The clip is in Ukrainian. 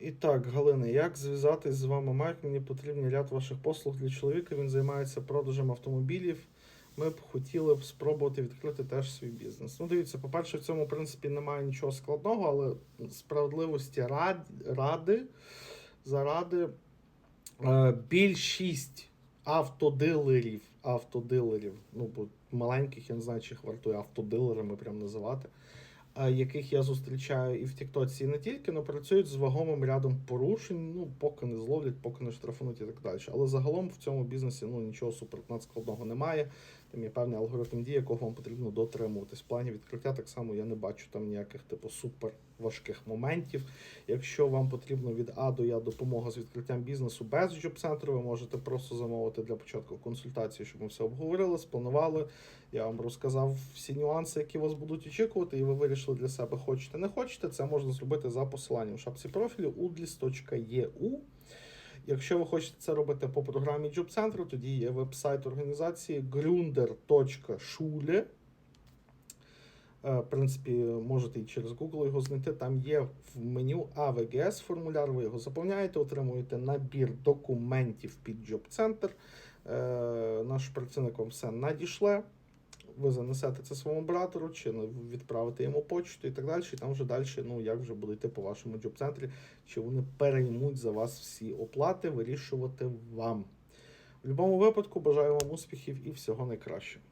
І так, Галина, як зв'язатись з вами Майк? Мені потрібен ряд ваших послуг для чоловіка. Він займається продажем автомобілів. Ми б хотіли б спробувати відкрити теж свій бізнес. Ну, дивіться, по-перше, в цьому принципі немає нічого складного, але справедливості рад, ради заради е, більшість автодилерів, автодилерів, ну бо маленьких, я не знаю, чи їх вартує автодилерами прям називати. Е, Яких я зустрічаю і в Тіктоці, і не тільки, але працюють з вагомим рядом порушень, ну поки не зловлять, поки не штрафунуть і так далі. Але загалом в цьому бізнесі ну нічого супер надскладного немає. Там є певний алгоритм дії, якого вам потрібно дотримуватись. В плані відкриття так само я не бачу там ніяких типу супер важких моментів. Якщо вам потрібно від А до Я допомога з відкриттям бізнесу без джоб-центру, ви можете просто замовити для початку консультації, щоб ми все обговорили, спланували. Я вам розказав всі нюанси, які вас будуть очікувати, і ви вирішили для себе хочете, не хочете. Це можна зробити за посиланням в шапці профілю udlis.eu. Якщо ви хочете це робити по програмі Job тоді є веб-сайт організації grunder.schule. Е, В принципі, можете і через Google його знайти. Там є в меню AVGS формуляр, ви його заповняєте, отримуєте набір документів під Job Center. Е, Наш працівник вам все надішле. Ви занесете це своєму братеру, чи відправите йому почту і так далі. І там вже далі, ну як вже буде йти по вашому джоб-центрі, чи вони переймуть за вас всі оплати, вирішувати вам. В будь-якому випадку бажаю вам успіхів і всього найкращого.